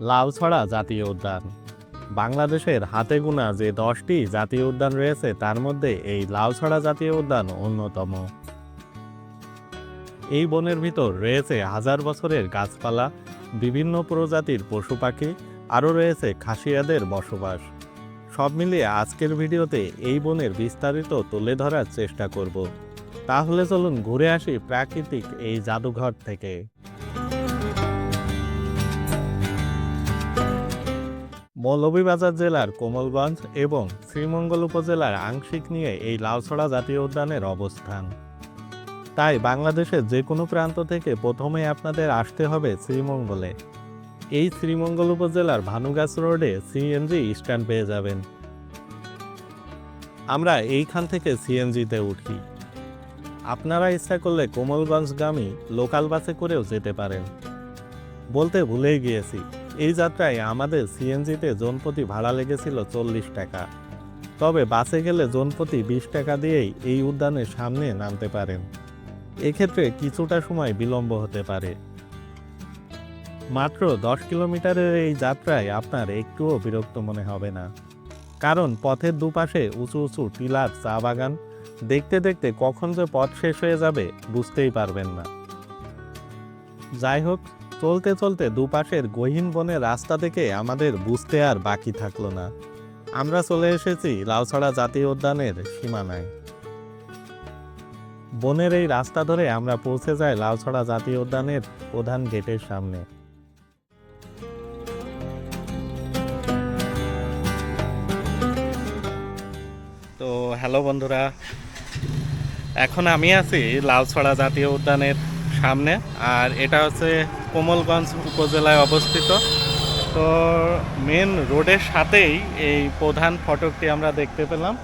লাউছড়া জাতীয় উদ্যান। বাংলাদেশের হাতে গোনা যে দশটি জাতীয় উদ্যান রয়েছে, তার মধ্যে এই লাউছড়া জাতীয় উদ্যান অন্যতম। এই বনের ভিতর রয়েছে হাজার বছরের গাছপালা, বিভিন্ন প্রজাতির পশু পাখি, আরও রয়েছে খাসিয়াদের বসবাস। সব মিলিয়ে আজকের ভিডিওতে এই বনের বিস্তারিত তুলে ধরার চেষ্টা করব। তাহলে চলুন ঘুরে আসি প্রাকৃতিক এই জাদুঘর থেকে। মৌলভীবাজার জেলার কোমলগঞ্জ এবং শ্রীমঙ্গল উপজেলার আংশিক নিয়ে এই লাউছড়া জাতীয় উদ্যানের অবস্থান। তাই বাংলাদেশের যে কোনো প্রান্ত থেকে প্রথমে আপনাদের আসতে হবে শ্রীমঙ্গলে। এই শ্রীমঙ্গল উপজেলার ভানুগাছ রোডে সিএনজি স্ট্যান্ড পেয়ে যাবেন। আমরা এইখান থেকে সিএনজিতে উঠি। আপনারা ইচ্ছা করলে কোমলগঞ্জগামী লোকাল বাসে করেও যেতে পারেন। বলতে ভুলেই গিয়েছি। এই যাত্রায় আমাদের সিএনজিতে জনপ্রতি ভাড়া লেগেছিল চল্লিশ টাকা। তবে বাসে গেলে জনপ্রতি বিশ টাকা দিয়েই এই উদ্যানের সামনে নামতে পারেন। এক্ষেত্রে কিছুটা সময় বিলম্ব হতে পারে। মাত্র দশ কিলোমিটারের এই যাত্রায় আপনার একটুও বিরক্ত মনে হবে না। কারণ পথের দুপাশে উঁচু উঁচু টিলার চা বাগান, দেখতে দেখতে কখন যে পথ শেষ হয়ে যাবে বুঝতেই পারবেন না। যাই হোক চলতে চলতে দুপাশের গহীন বনের রাস্তা থেকে আমাদের বুঝতে আর বাকি থাকল না। আমরা চলে এসেছি লাউছড়া জাতীয় উদ্যানের সীমানায়। বনের এই রাস্তা ধরে আমরা পৌঁছে যাই লাউছড়া জাতীয় উদ্যানের প্রধান গেটের সামনে। তো, হ্যালো বন্ধুরা। এখন আমি আছি লালছড়া জাতীয় উদ্যানের সামনে। আর এটা হচ্ছে কোমলগঞ্জ উপজেলায় অবস্থিত। তো মেন রোডের সাথেই এই প্রধান ফটকটি আমরা দেখতে পেলাম।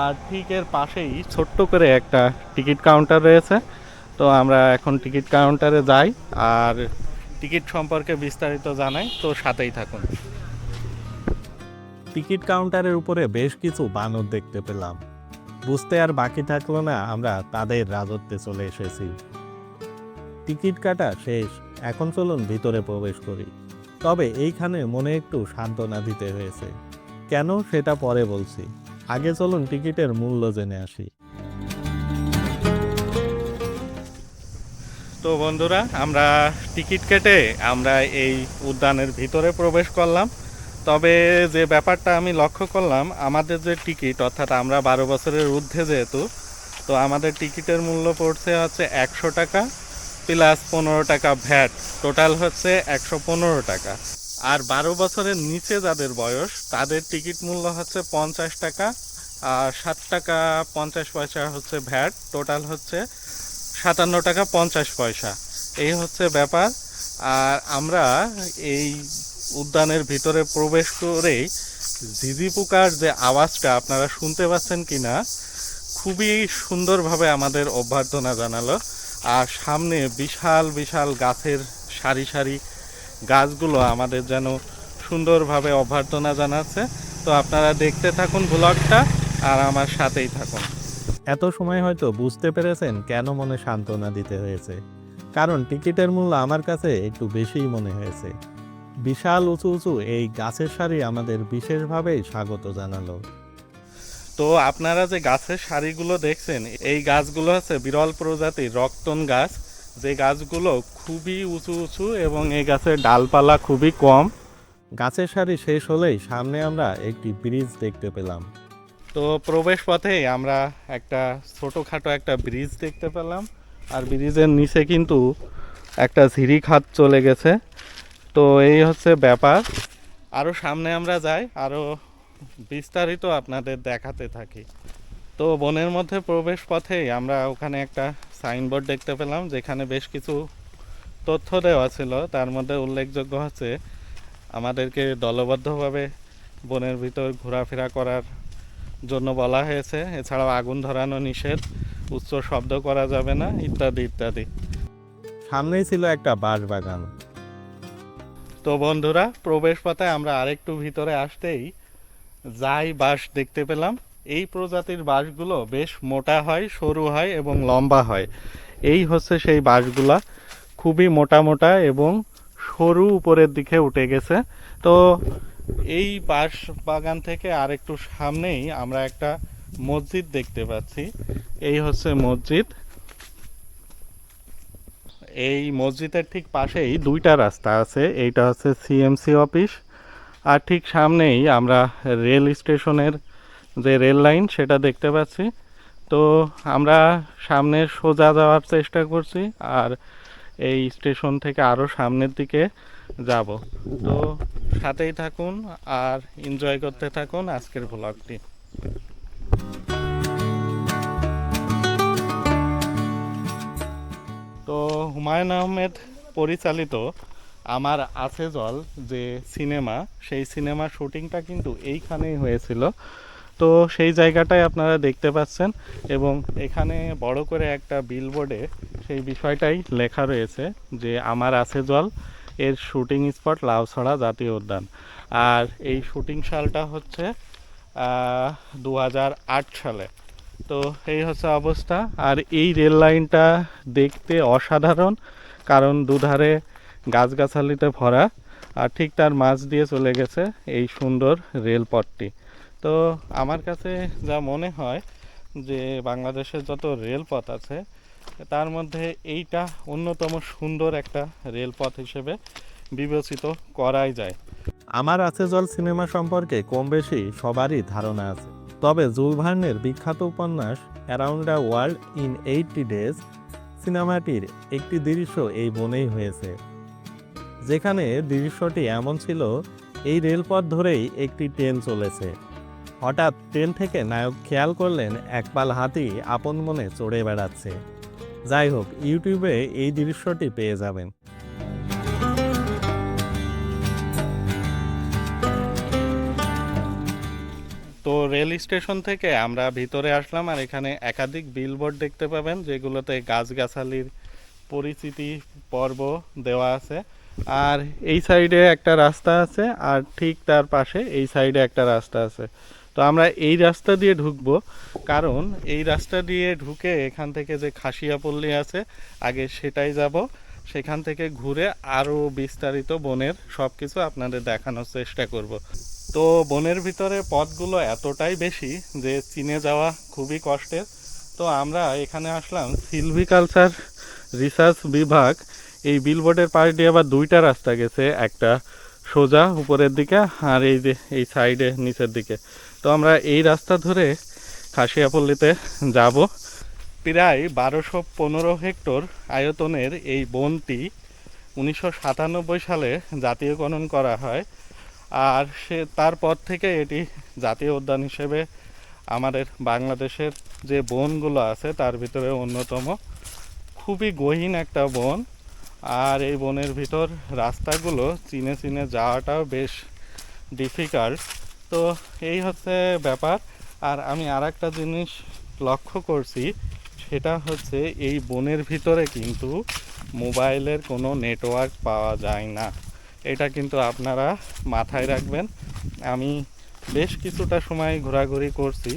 আর ঠিক এর পাশেই ছোট্ট করে একটা টিকিট কাউন্টার রয়েছে। তো আমরা এখন টিকিট কাউন্টারে যাই আর টিকিট সম্পর্কে বিস্তারিত জানাই। তো সাথেই থাকুন। টিকিট কাউন্টারের উপরে বেশ কিছু বানর দেখতে পেলাম। বুঝতে আর বাকি থাকল না, আমরা তাদের রাজত্বে চলে এসেছি। টিকিট কাটা শেষ, এখন চলুন ভিতরে প্রবেশ করি। তবে এইখানে মনে একটু সান্ত্বনা দিতে হয়েছে। কেন সেটা পরে বলছি। আগে চলুন টিকিটের মূল্য জেনে আসি। তো বন্ধুরা, আমরা টিকিট কেটে আমরা এই উদ্যানের ভিতরে প্রবেশ করলাম। তবে যে ব্যাপারটা আমি লক্ষ্য করলাম, আমাদের যে টিকিট, অর্থাৎ আমরা বারো বছরের ঊর্ধ্বে যেহেতু, তো আমাদের টিকিটের মূল্য পড়ছে হচ্ছে একশো টাকা। প্লাস পনেরো টাকা ভ্যাট। টোটাল হচ্ছে একশো পনেরো টাকা। আর বারো বছরের নিচে যাদের বয়স, তাদের টিকিট মূল্য হচ্ছে পঞ্চাশ টাকা। আর সাত টাকা পঞ্চাশ পয়সা হচ্ছে ভ্যাট, টোটাল হচ্ছে সাতান্ন টাকা পঞ্চাশ পয়সা। এই হচ্ছে ব্যাপার। আর আমরা এই উদ্যানের ভিতরে প্রবেশ করেই ঝিঝি পোকার যে আওয়াজটা আপনারা শুনতে পাচ্ছেন কিনা, খুবই সুন্দরভাবে আমাদের অভ্যর্থনা জানালো। আর সামনে বিশাল বিশাল গাছের সারি সারি গাছগুলো আমাদের যেন সুন্দরভাবে অভ্যর্থনা জানাচ্ছে। তো আপনারা দেখতে থাকুন ব্লগটা আর আমার সাথেই থাকুন। এত সময় হয়তো বুঝতে পেরেছেন কেন মনে সান্ত্বনা দিতে হয়েছে। কারণ টিকিটের মূল্য আমার কাছে একটু বেশিই মনে হয়েছে। বিশাল, উঁচু উঁচু এই গাছের সারি আমাদের বিশেষভাবেই স্বাগত জানালো। তো আপনারা যে গাছের সারিগুলো দেখছেন, এই গাছগুলো হচ্ছে বিরল প্রজাতির রক্তন গাছ। যে গাছগুলো খুবই উঁচু উঁচু এবং এই গাছের ডালপালা খুবই কম। গাছের সারি শেষ হলেই সামনে আমরা একটি ব্রিজ দেখতে পেলাম। তো প্রবেশ পথেই আমরা একটা ছোটোখাটো একটা ব্রিজ দেখতে পেলাম। আর ব্রিজের নিচে কিন্তু একটা ঝিরি খাত চলে গেছে। তো এই হচ্ছে ব্যাপার। আরও সামনে আমরা যাই আরও বিস্তারিত আপনাদের দেখাতে থাকি। তো বনের মধ্যে প্রবেশ পথেই আমরা ওখানে একটা সাইনবোর্ড দেখতে পেলাম যেখানে বেশ কিছু তথ্য দেওয়া ছিল। তার মধ্যে উল্লেখযোগ্য হচ্ছে আমাদেরকে দলবদ্ধভাবে বনের ভিতর ঘোরাফেরা করার জন্য বলা হয়েছে। এছাড়াও আগুন ধরানো নিষেধ উচ্চ শব্দ করা যাবে না ইত্যাদি ইত্যাদি। সামনেই ছিল একটা বাঁশ বাগান তো বন্ধুরা প্রবেশ পথে আমরা আরেকটু ভিতরে আসতেই যাই বাঁশ দেখতে পেলাম, এই প্রজাতির বাঁশগুলো বেশ মোটা হয়, সরু হয় এবং লম্বা হয়। এই হচ্ছে সেই বাঁশগুলা, খুবই মোটা মোটা এবং সরু উপরের দিকে উঠে গেছে। তো এই বাঁশ বাগান থেকে আর একটু সামনেই আমরা একটা মসজিদ দেখতে পাচ্ছি। এই হচ্ছে মসজিদ। এই মসজিদের ঠিক পাশেই দুইটা রাস্তা আছে, এইটা হচ্ছে সিএমসি অফিস আর ঠিক সামনেই আমরা রেল স্টেশনের যে রেল লাইন, সেটা দেখতে পাচ্ছি। তো আমরা সামনে সোজা যাওয়ার চেষ্টা করছি আর এই স্টেশন থেকে আরও সামনের দিকে যাব। তো সাথেই থাকুন আর এনজয় করতে থাকুন আজকের ব্লগটি। তো হুমায়ুন আহমেদ পরিচালিত আমার আছে জল যে সিনেমা, সেই সিনেমার শুটিংটা কিন্তু এইখানেই হয়েছিল। তো সেই জায়গাটাই আপনারা দেখতে পাচ্ছেন এবং এখানে বড় করে একটা বিলবোর্ডে সেই বিষয়টাই লেখা রয়েছে যে, আমার আছে জল, এর শুটিং স্পট লাউছড়া জাতীয় উদ্যান। আর এই শুটিং সালটা হচ্ছে দু হাজার আট সালে। তো এই হচ্ছে অবস্থা। আর এই রেল লাইনটা দেখতে অসাধারণ, কারণ দুধারে গাছগাছালিতে ভরা, আর ঠিক তার মাঝ দিয়ে চলে গেছে এই সুন্দর রেলপথটি। তো আমার কাছে যা মনে হয় যে বাংলাদেশের যত রেলপথ আছে, তার মধ্যে এইটা অন্যতম সুন্দর একটা রেলপথ হিসেবে বিবেচিত করাই যায়। আমার আছে জল সিনেমা সম্পর্কে কম বেশি সবারই ধারণা আছে। তবে জুল ভার্নের বিখ্যাত উপন্যাস around the world in eighty days সিনেমাটির একটি দৃশ্য এই বনেই হয়েছে। যেখানে দৃশ্যটি এমন ছিল, এই রেলপথ ধরেই একটি ট্রেন চলেছে। হঠাৎ ট্রেন থেকে নায়ক খেয়াল করলেন, একপাল হাতি আপন মনে চড়ে বেড়াচ্ছে। যাই হোক, ইউটিউবে এই দৃশ্যটি পেয়ে যাবেন। তো রেল স্টেশন থেকে আমরা ভিতরে আসলাম আর এখানে একাধিক বিলবোর্ড দেখতে পাবেন, যেগুলোতে গাছগাছালির পরিচিতি পর্ব দেওয়া আছে। আর এই সাইডে একটা রাস্তা আছে, আর ঠিক তার পাশে এই সাইডে একটা রাস্তা আছে। তো আমরা এই রাস্তা দিয়ে ঢুকবো, কারণ এই রাস্তা দিয়ে ঢুকে এখান থেকে যে খাসিয়াপল্লী আছে, আগে সেটাই যাব। সেখান থেকে ঘুরে আরও বিস্তারিত বনের সব কিছু আপনাদের দেখানোর চেষ্টা করব। তো বনের ভিতরে পথগুলো এতটাই বেশি যে চিনে যাওয়া খুবই কষ্টের। তো আমরা এখানে আসলাম সিলভিকালচার রিসার্চ বিভাগ। এই বিলবোর্ডের পাশ দিয়ে আবার দুইটা রাস্তা গেছে, একটা সোজা উপরের দিকে আর এই যে এই সাইডে নিচের দিকে। তো আমরা এই রাস্তা ধরে খাসিয়াপল্লিতে যাব। প্রায় বারোশো পনেরো হেক্টর আয়তনের এই বনটি উনিশশো সাতানব্বই সালে জাতীয়করণ করা হয় আর সে তারপর থেকে এটি জাতীয় উদ্যান হিসেবে আমাদের বাংলাদেশের যে বনগুলো আছে তার ভিতরে অন্যতম। খুবই গহীন একটা বন। আর এই বনের ভিতর রাস্তাগুলো চিনে চিনে যাওয়াটাও বেশ ডিফিকাল্ট তো এই হচ্ছে ব্যাপার। আর আমি আর একটা জিনিস লক্ষ্য করছি, সেটা হচ্ছে এই বনের ভিতরে কিন্তু মোবাইলের কোনো নেটওয়ার্ক পাওয়া যায় না। এটা কিন্তু আপনারা মাথায় রাখবেন। আমি বেশ কিছুটা সময় ঘোরাঘুরি করছি,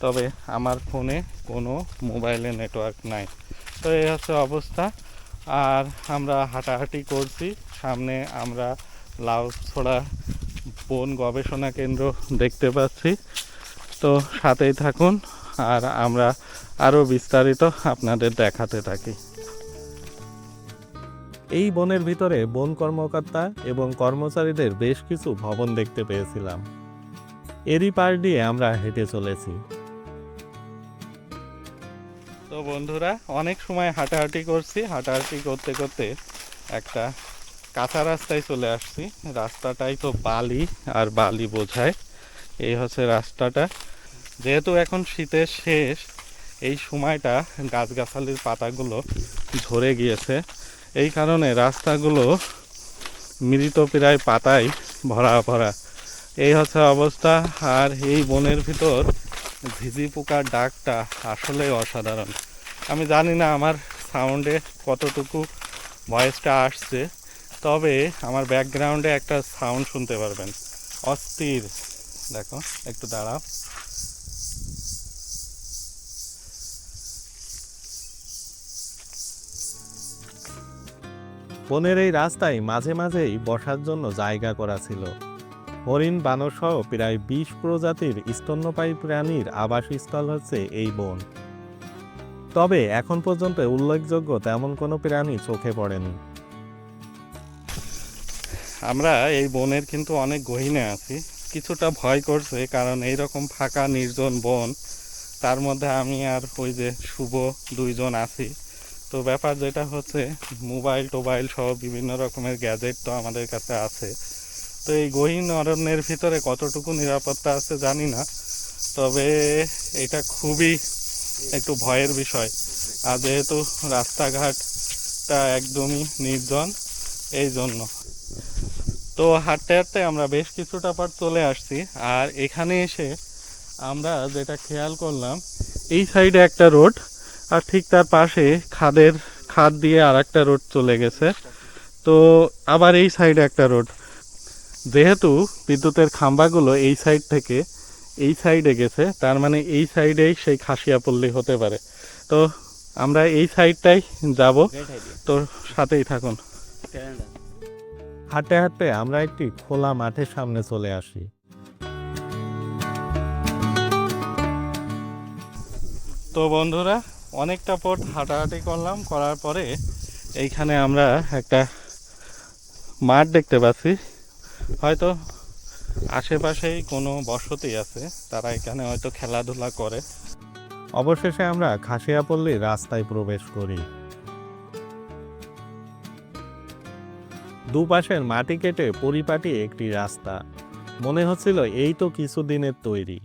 তবে আমার ফোনে কোনো মোবাইলে নেটওয়ার্ক নাই। তো এই হচ্ছে অবস্থা। আর আমরা হাঁটাহাঁটি করছি। সামনে আমরা লাউছড়া বন গবেষণা কেন্দ্র দেখতে পাচ্ছি। তো সাথেই থাকুন আর আমরা আরও বিস্তারিত আপনাদের দেখাতে থাকি। এই বনের ভিতরে বন কর্মকর্তা এবং কর্মচারীদের বেশ কিছু ভবন দেখতে পেয়েছিলাম। এরই পার দিয়ে আমরা হেঁটে চলেছি। বন্ধুরা, অনেক সময় হাঁটাহাঁটি করছি। হাঁটাহাঁটি করতে করতে একটা কাঁচা রাস্তায় চলে আসছি। রাস্তাটাই তো বালি আর বালি বোঝায়। এই হচ্ছে রাস্তাটা। যেহেতু এখন শীতের শেষ, এই সময়টা গাছগাছালির পাতাগুলো ঝরে গিয়েছে। এই কারণে রাস্তাগুলো মৃত প্রায় পাতায় ভরা ভরা। এই হচ্ছে অবস্থা। আর এই বনের ভিতর ঝিঝি পোকার ডাকটা আসলে অসাধারণ। আমি জানি না আমার সাউন্ডে কতটুকু ভয়েসটা আসছে, তবে আমার ব্যাকগ্রাউন্ডে একটা সাউন্ড শুনতে পারবেন। অস্থির। দেখো, একটু দাঁড়াও। বনের এই রাস্তায় মাঝে মাঝেই বসার জন্য জায়গা করা ছিল। হরিণ বানর সহ প্রায় বিশ প্রজাতির স্তন্যপায়ী প্রাণীর আবাসস্থল হচ্ছে এই বন। তবে এখন পর্যন্ত উল্লেখযোগ্য তেমন কোনো প্রাণী চোখে পড়েনি। আমরা এই বনের কিন্তু অনেক গহীনে আছি। কিছুটা ভয় করছে, কারণ এই রকম ফাঁকা, নির্জন বন, তার মধ্যে আমি আর ওই যে শুভ দুইজন আছি। তো ব্যাপার যেটা হচ্ছে, মোবাইল টোবাইল সহ বিভিন্ন রকমের গ্যাজেট তো আমাদের কাছে আছে। তো এই গহীন অরণ্যের ভিতরে কতটুকু নিরাপত্তা আছে জানি না, তবে এটা খুবই একটু ভয়ের বিষয়। আর যেহেতু রাস্তাঘাটটা একদমই নির্জন এই জন্য তো হাঁটতে হাঁটতে আমরা বেশ কিছুটা পর চলে আসছি। আর এখানে এসে আমরা যেটা খেয়াল করলাম, এই সাইডে একটা রোড, আর ঠিক তার পাশে খাদের খাদ দিয়ে আর একটা রোড চলে গেছে। তো আবার এই সাইডে একটা রোড। যেহেতু বিদ্যুতের খাম্বাগুলো এই সাইড থেকে এই সাইডে গেছে তার মানে এই সাইডেই সেই খাসিয়া খাসিয়াপল্লী হতে পারে। তো আমরা এই সাইডটাই যাব। তো সাথেই থাকুন। হাঁটতে হাঁটতে আমরা একটি খোলা মাঠের সামনে চলে আসি। তো বন্ধুরা অনেকটা পথ হাঁটাহাঁটি করলাম করার পরে এইখানে আমরা একটা মাঠ দেখতে পাচ্ছি। হয়তো আশেপাশেই কোনো বসতি আছে তারা এখানে হয়তো খেলাধুলা করে। অবশেষে আমরা খাসিয়াপল্লীর রাস্তায় প্রবেশ করি। দুপাশের মাটি কেটে পরিপাটি একটি রাস্তা। মনে হচ্ছিল এই তো কিছুদিনের তৈরি।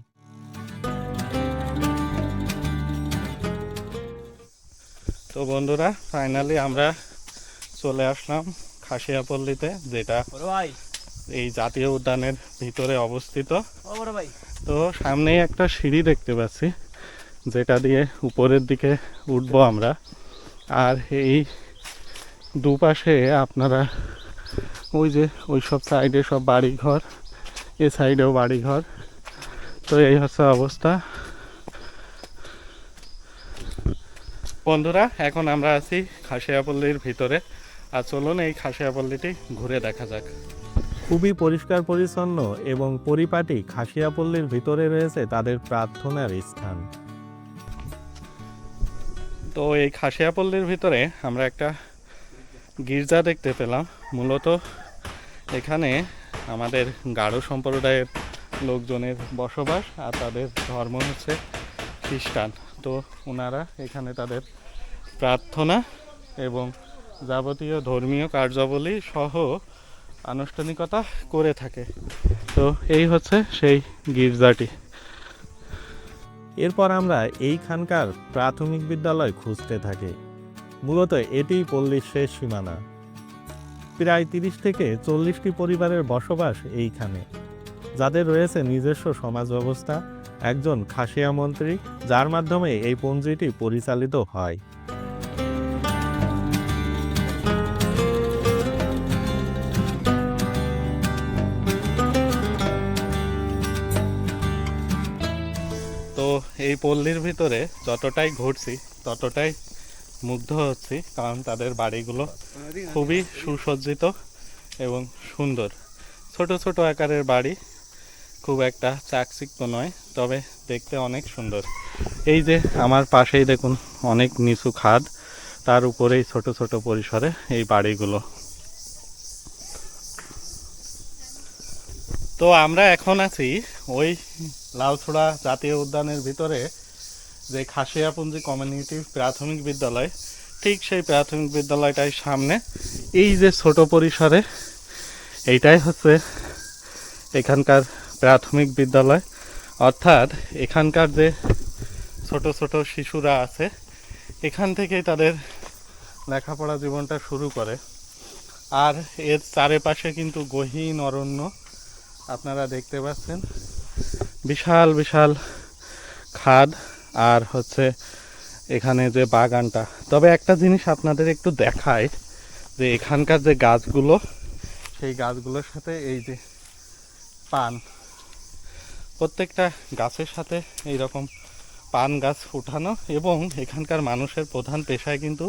তো বন্ধুরা ফাইনালি আমরা চলে আসলাম খাসিয়াপল্লীতে যেটা ভাই। এই জাতীয় উদ্যানের ভিতরে অবস্থিত। তো সামনেই একটা সিঁড়ি দেখতে পাচ্ছি যেটা দিয়ে উপরের দিকে উঠবো আমরা। আর এই দুপাশে আপনারা ওই যে ওই সব সাইডে সব বাড়িঘর এ সাইডেও বাড়ি ঘর তো এই হচ্ছে অবস্থা। বন্ধুরা এখন আমরা আছি খাসিয়াপল্লির ভিতরে। আর চলুন এই খাসিয়াপল্লিটি ঘুরে দেখা যাক। খুবই পরিষ্কার পরিচ্ছন্ন এবং পরিপাটি খাসিয়াপল্লীর ভিতরে রয়েছে তাদের প্রার্থনার স্থান। তো এই খাসিয়াপল্লির ভিতরে আমরা একটা গির্জা দেখতে পেলাম। মূলত এখানে আমাদের গাঢ় সম্প্রদায়ের লোকজনের বসবাস আর তাদের ধর্ম হচ্ছে খ্রিস্টান। তো ওনারা এখানে তাদের প্রার্থনা এবং যাবতীয় ধর্মীয় কার্যাবলী সহ আনুষ্ঠানিকতা করে থাকে। তো এই হচ্ছে সেই গির্জাটি। এরপর আমরা এইখানকার প্রাথমিক বিদ্যালয় খুঁজতে থাকি। মূলত এটিই পল্লীর শেষ সীমানা। প্রায় তিরিশ থেকে চল্লিশটি পরিবারের বসবাস এইখানে। যাদের রয়েছে নিজস্ব সমাজ ব্যবস্থা, একজন খাসিয়া মন্ত্রী, যার মাধ্যমে এই পঞ্জিটি পরিচালিত হয়। এই পল্লীর ভিতরে যতটাই ঘুরছি, ততটাই মুগ্ধ হচ্ছি, কারণ তাদের বাড়িগুলো খুবই সুসজ্জিত এবং সুন্দর। ছোট ছোট আকারের বাড়ি খুব একটা চাকচিক্য নয়, তবে দেখতে অনেক সুন্দর। এই যে আমার পাশেই দেখুন অনেক নিচু খাদ, তার উপরেই ছোট ছোট পরিসরে এই বাড়িগুলো। তো আমরা এখন আছি ওই লাউছড়া জাতীয় উদ্যানের ভিতরে যে খাসিয়াপুঞ্জি কমিউনিটি প্রাথমিক বিদ্যালয়, ঠিক সেই প্রাথমিক বিদ্যালয়টাই সামনে। এই যে ছোট পরিসরে এইটাই হচ্ছে এখানকার প্রাথমিক বিদ্যালয়। অর্থাৎ এখানকার যে ছোট ছোট শিশুরা আছে, এখান থেকেই তাদের লেখাপড়া জীবনটা শুরু করে। আর এর চারিপাশে কিন্তু গহীন অরণ্য আপনারা দেখতে পাচ্ছেন। বিশাল বিশাল খাদ আর হচ্ছে এখানে যে বাগানটা। তবে একটা জিনিস আপনাদের একটু দেখায় যে এখানকার যে গাছগুলো, সেই গাছগুলোর সাথে এই যে পান, প্রত্যেকটা গাছের সাথে এই রকম পান গাছ উঠানো এবং এখানকার মানুষের প্রধান পেশায় কিন্তু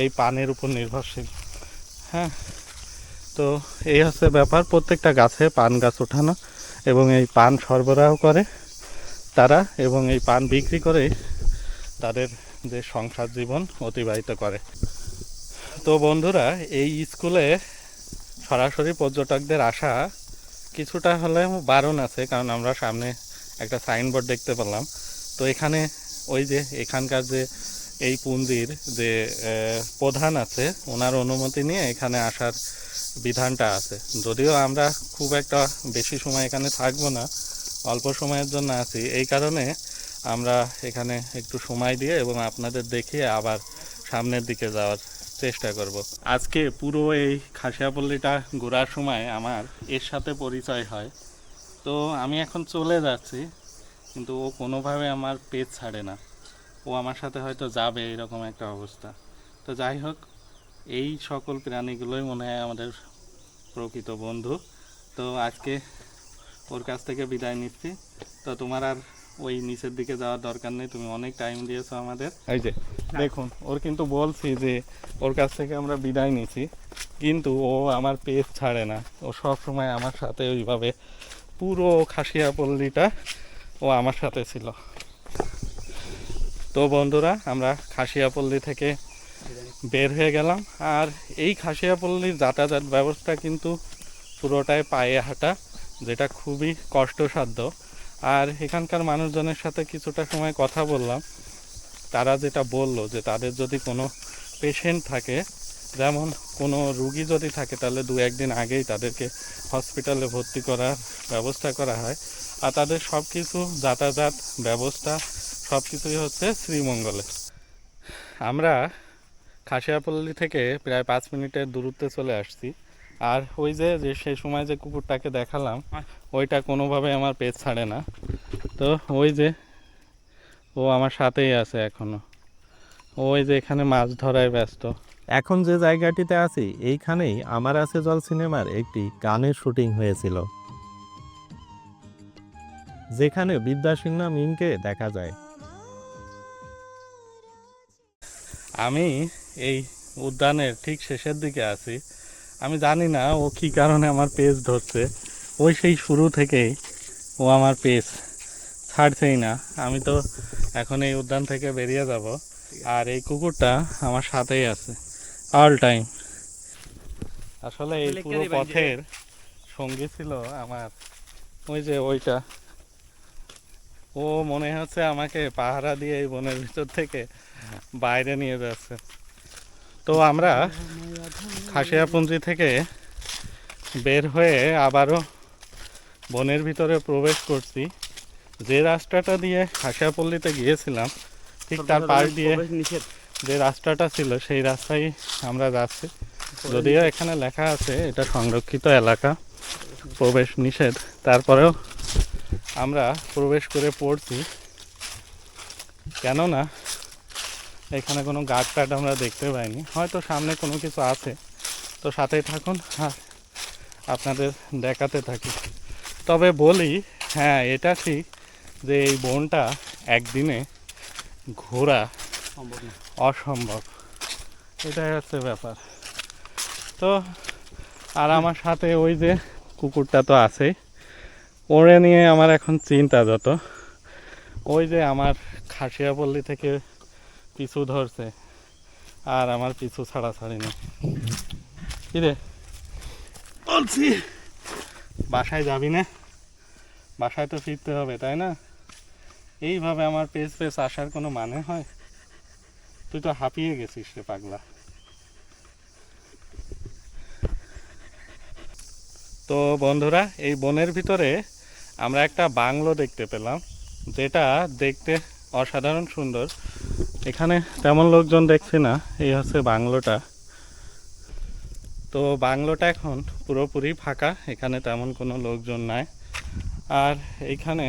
এই পানের উপর নির্ভরশীল। হ্যাঁ তো এই হচ্ছে ব্যাপার, প্রত্যেকটা গাছে পান গাছ ওঠানো। এবং এই পান সরবরাহ করে তারা এবং এই পান বিক্রি করে তাদের যে সংসার জীবন অতিবাহিত করে। তো বন্ধুরা, এই স্কুলে সরাসরি পর্যটকদের আসা কিছুটা হলে বারণ আছে, কারণ আমরা সামনে একটা সাইনবোর্ড দেখতে পেলাম। তো এখানে ওই যে এখানকার যে এই পুঞ্জির যে প্রধান আছে, ওনার অনুমতি নিয়ে এখানে আসার বিধানটা আছে। যদিও আমরা খুব একটা বেশি সময় এখানে থাকব না, অল্প সময়ের জন্য আছি। এই কারণে আমরা এখানে একটু সময় দিয়ে এবং আপনাদের দেখিয়ে আবার সামনের দিকে যাওয়ার চেষ্টা করব। আজকে পুরো এই খাসিয়াপল্লিটা ঘোরার সময় আমার এর সাথে পরিচয় হয়। তো আমি এখন চলে যাচ্ছি, কিন্তু ও কোনোভাবে আমার পেজ ছাড়ে না। ও আমার সাথে হয়তো যাবে, এরকম একটা অবস্থা। তো যাই হোক, এই সকল প্রাণীগুলোই মনে হয় আমাদের প্রকৃত বন্ধু। তো আজকে ওর কাছ থেকে বিদায় নিচ্ছি। তো তোমার আর ওই নিচের দিকে যাওয়ার দরকার নেই, তুমি অনেক টাইম দিয়েছ আমাদের। এই যে, দেখুন, ওর কিন্তু বলছি যে ওর কাছ থেকে আমরা বিদায় নিছি কিন্তু ও আমার পেজ ছাড়ে না। ও সব সময় আমার সাথে ওইভাবে পুরো খাসিয়া পল্লীটা ও আমার সাথে ছিল। তো বন্ধুরা, আমরা খাসিয়াপল্লী থেকে বের হয়ে গেলাম। আর এই খাসিয়াপল্লীর যাতায়াত ব্যবস্থা কিন্তু পুরোটাই পায়ে হাঁটা, যেটা খুবই কষ্টসাধ্য। আর এখানকার মানুষজনের সাথে কিছুটা সময় কথা বললাম। তারা যেটা বলল যে তাদের যদি কোনো পেশেন্ট থাকে যেমন কোনো রুগী যদি থাকে, তাহলে দু একদিন আগেই তাদেরকে হসপিটালে ভর্তি করার ব্যবস্থা করা হয়। আর তাদের সব কিছু যাতায়াত ব্যবস্থা সব কিছুই হচ্ছে শ্রীমঙ্গলে। আমরা খাসিয়াপল্লী থেকে প্রায় পাঁচ মিনিটের দূরত্বে চলে আসছি। আর ওই যে যে সেই সময় যে কুকুরটাকে দেখালাম, ওইটা কোনোভাবে আমার পেট ছাড়ে না। তো ওই যে, ও আমার সাথেই আছে এখনও। ওই যে এখানে মাছ ধরায় ব্যস্ত। এখন যে জায়গাটিতে আছি, এইখানেই আমার আছে জল সিনেমার একটি গানের শুটিং হয়েছিল। যেখানে বিদ্যাসিন্হা মিমকে দেখা যায়। আমি এই উদ্যানের ঠিক শেষের দিকে আছি। আমি জানি না ও কি কারণে আমার পেজ ধরছে। ওই সেই শুরু থেকেই ও আমার পেজ ছাড়ছেই না। আমি তো এখন এই উদ্যান থেকে বেরিয়ে যাব। আর এই কুকুরটা আমার সাথেই আছে। অল টাইম আসলে এই পুরো পথের সঙ্গী ছিল আমার। ওই যে ওইটা। ও মনে হচ্ছে আমাকে পাহারা দিয়ে এই বনের ভিতর থেকে বাইরে নিয়ে যাচ্ছে। তো আমরা খাসিয়াপুঞ্জি থেকে বের হয়ে আবারও বনের ভিতরে প্রবেশ করছি। যে রাস্তাটা দিয়ে খাসিয়াপল্লিতে গিয়েছিলাম ঠিক তার পাশ দিয়ে যে রাস্তাটা ছিল, সেই রাস্তায় আমরা যাচ্ছি। যদিও এখানে লেখা আছে, এটা সংরক্ষিত এলাকা, প্রবেশ নিষেধ। তারপরেও আমরা প্রবেশ করে পড়ছি। কেননা এখানে কোনো গাছ টাট আমরা দেখতে পাইনি। হয়তো সামনে কোনো কিছু আছে। তো সাথেই থাকুন আর আপনাদের দেখাতে থাকি। তবে বলি হ্যাঁ এটা ঠিক যে এই বনটা একদিনে ঘোরা অসম্ভব। এটাই হচ্ছে ব্যাপার। তো আর আমার সাথে ওই যে কুকুরটা তো আছেই ওরে নিয়ে আমার এখন চিন্তা যত। ওই যে আমার খাসিয়াপল্লি থেকে পিছু ধরছে আর আমার পিছু ছাড়া ছাড়ি নেই কিরে বলছি। বাসায় যাবি না? বাসায় তো ফিরতে হবে তাই না? এইভাবে আমার পেস পেস আসার কোনো মানে হয়? তুই তো হাঁপিয়ে গেছিস রে পাগলা। তো বন্ধুরা, এই বনের ভিতরে আমরা একটা বাংলো দেখতে পেলাম, যেটা দেখতে অসাধারণ সুন্দর। এখানে তেমন লোকজন দেখছি না, এই হচ্ছে বাংলোটা। তো বাংলোটা এখন পুরোপুরি ফাঁকা, এখানে তেমন কোনো লোকজন নাই। আর এইখানে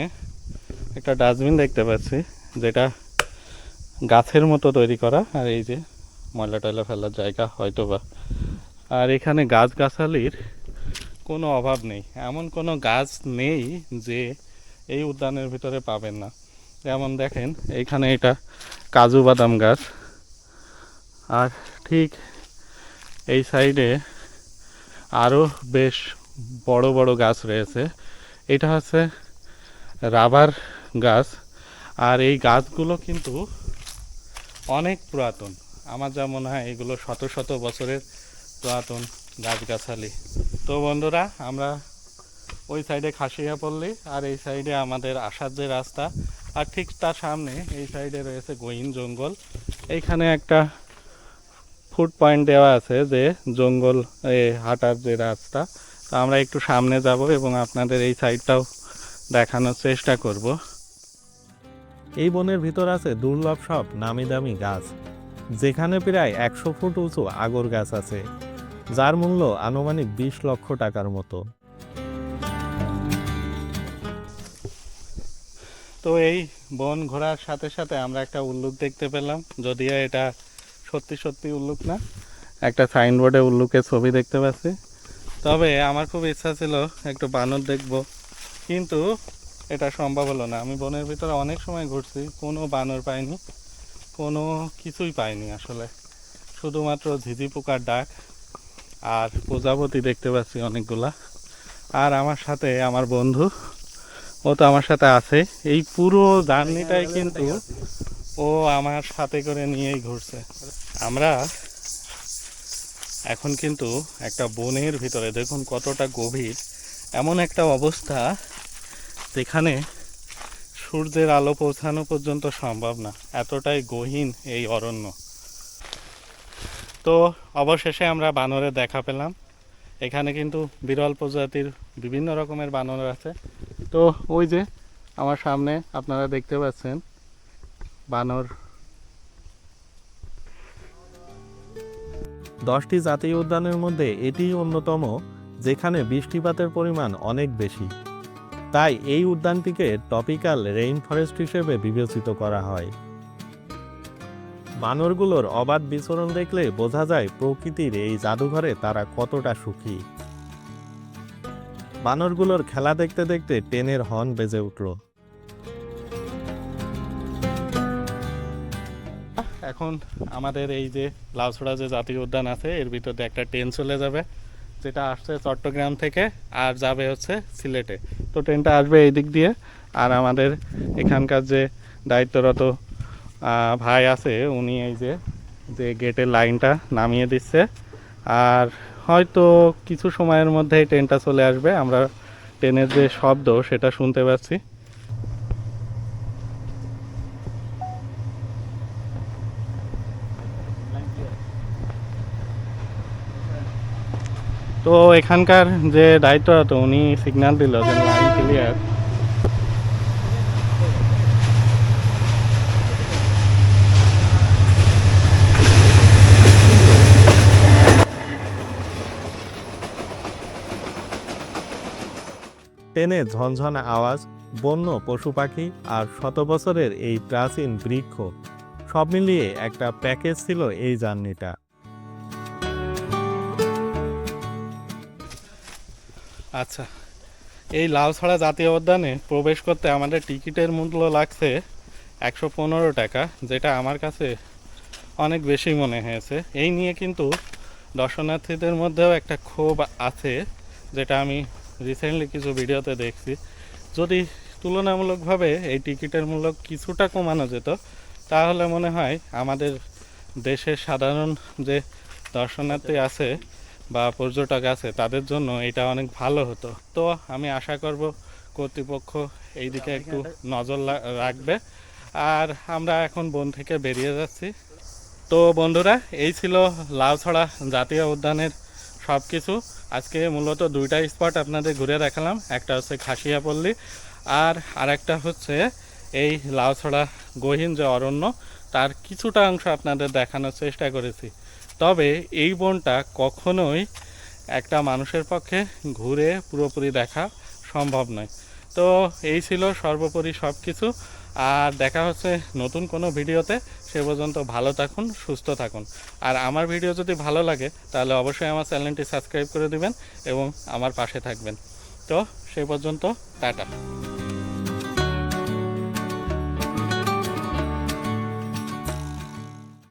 একটা ডাস্টবিন দেখতে পাচ্ছি, যেটা গাছের মতো তৈরি করা, আর এই যে ময়লা টয়লা ফেলার জায়গা হয়তো বা আর এখানে গাছগাছালির কোনো অভাব নেই। এমন কোনো গাছ নেই যে এই উদ্যানের ভিতরে পাবেন না। যেমন দেখেন এইখানে এটা কাজু বাদাম গাছ। আর ঠিক এই সাইডে আরও বেশ বড় বড় গাছ রয়েছে। এটা হচ্ছে রাবার গাছ। আর এই গাছগুলো কিন্তু অনেক পুরাতন। আমার যা মনে হয় এগুলো শত শত বছরের পুরাতন গাছগাছালি। তো বন্ধুরা, আমরা ওই সাইডে খাসিয়া পল্লী আর এই সাইডে আমাদের আসার যে রাস্তা, আর ঠিক তার সামনে এই সাইডে রয়েছে গহীন জঙ্গল। এইখানে একটা ফুড পয়েন্ট দেওয়া আছে যে জঙ্গল এ হাঁটার যে রাস্তা। তো আমরা একটু সামনে যাব এবং আপনাদের এই সাইডটাও দেখানোর চেষ্টা করব। এই বনের ভিতর আছে দুর্লভ সব নামি দামি গাছ, যেখানে প্রায় একশো ফুট উঁচু আগর গাছ আছে, যার মূল্য আনুমানিক বিশ লক্ষ টাকার মতো। তো এই বন ঘোরার সাথে সাথে আমরা একটা উল্লুক দেখতে পেলাম, যদিও এটা সত্যি সত্যি উল্লুক না, একটা সাইনবোর্ডে উল্লুকের ছবি দেখতে পাচ্ছি। তবে আমার খুব ইচ্ছা ছিল একটু বানর দেখব, কিন্তু এটা সম্ভব হলো না। আমি বনের ভিতরে অনেক সময় ঘুরছি, কোনো বানর পাইনি, কোনো কিছুই পাইনি আসলে। শুধুমাত্র ঝিঝি পোকার ডাক আর প্রজাপতি দেখতে পাচ্ছি অনেকগুলা। আর আমার সাথে আমার বন্ধু, ও তো আমার সাথে আছে। এই পুরো জার্নিটাই কিন্তু ও আমার সাথে করে নিয়েই ঘুরছে। আমরা এখন কিন্তু একটা বনের ভিতরে, দেখুন কতটা গভীর। এমন একটা অবস্থা যেখানে সূর্যের আলো পৌঁছানো পর্যন্ত সম্ভব না। এতটাই গহীন এই অরণ্য। তো অবশেষে আমরা বানরের দেখা পেলাম। এখানে কিন্তু বিরল প্রজাতির বিভিন্ন রকমের বানর আছে। তো ওই যে আমার সামনে আপনারা দেখতে পাচ্ছেন বানর। দশটি জাতীয় উদ্যানের মধ্যে এটি অন্যতম, যেখানে বৃষ্টিপাতের পরিমাণ অনেক বেশি। তাই এই উদ্যানটিকে টপিক্যাল রেইন ফরেস্ট হিসেবে বিবেচিত করা হয়। বানরগুলোর অবাধ বিচরণ দেখলে বোঝা যায় প্রকৃতির এই জাদুঘরে তারা কতটা সুখী। বানরগুলোর খেলা দেখতে দেখতে ট্রেনের হর্ন বেজে উঠল। এখন আমাদের এই যে লাউছড়া যে জাতীয় উদ্যান আছে, এর ভিতরে একটা ট্রেন চলে যাবে। যেটা আসছে চট্টগ্রাম থেকে আর যাবে হচ্ছে সিলেটে। তো ট্রেনটা আসবে এই দিক দিয়ে। আর আমাদের এখানকার যে দায়িত্বরত ভাই আছে, উনি এই যে যে গেটের লাইনটা নামিয়ে দিচ্ছে। আর হয়তো কিছু সময়ের মধ্যেই ট্রেনটা চলে আসবে। আমরা ট্রেনের যে শব্দ, সেটা শুনতে পাচ্ছি। তো এখানকার যে দায়িত্বরত উনি সিগন্যাল দিল যে লাইন ক্লিয়ার ট্রেনে ঝনঝনা আওয়াজ, বন্য পশু পাখি আর শত বছরের এই প্রাচীন বৃক্ষ, সব মিলিয়ে একটা প্যাকেজ ছিল এই জার্নিটা। আচ্ছা এই লাউছড়া জাতীয় উদ্যানে প্রবেশ করতে আমাদের টিকিটের মূল্য লাগছে একশো পনেরো টাকা, যেটা আমার কাছে অনেক বেশি মনে হয়েছে। এই নিয়ে কিন্তু দর্শনার্থীদের মধ্যেও একটা ক্ষোভ আছে, যেটা আমি রিসেন্টলি কিছু ভিডিওতে দেখছি। যদি তুলনামূলকভাবে এই টিকিটের মূল্য কিছুটা কমানো যেত, তাহলে মনে হয় আমাদের দেশের সাধারণ যে দর্শনার্থী আছে বা পর্যটক আছে তাদের জন্য এটা অনেক ভালো হতো। তো আমি আশা করব কর্তৃপক্ষ এই দিকে একটু নজর রাখবে। আর আমরা এখন বন থেকে বেরিয়ে যাচ্ছি। তো বন্ধুরা এই ছিল লাউছড়া জাতীয় উদ্যানের সব কিছু আজকে মূলত দুইটা স্পট আপনাদের ঘুরে দেখালাম একটা হচ্ছে খাসিয়াপল্লী আর আরেকটা হচ্ছে এই লাউছড়া গহীন যে অরণ্য তার কিছুটা অংশ আপনাদের দেখানোর চেষ্টা করেছি। তবে এই বনটা কখনোই একটা মানুষের পক্ষে ঘুরে পুরোপুরি দেখা সম্ভব নয়। তো এই ছিল সর্বোপরি সব কিছু আর দেখা হচ্ছে নতুন কোনো ভিডিওতে। সে পর্যন্ত ভালো থাকুন, সুস্থ থাকুন। আর আমার ভিডিও যদি ভালো লাগে, তাহলে অবশ্যই আমার চ্যানেলটি সাবস্ক্রাইব করে দিবেন এবং আমার পাশে থাকবেন। তো সে পর্যন্ত টাটা।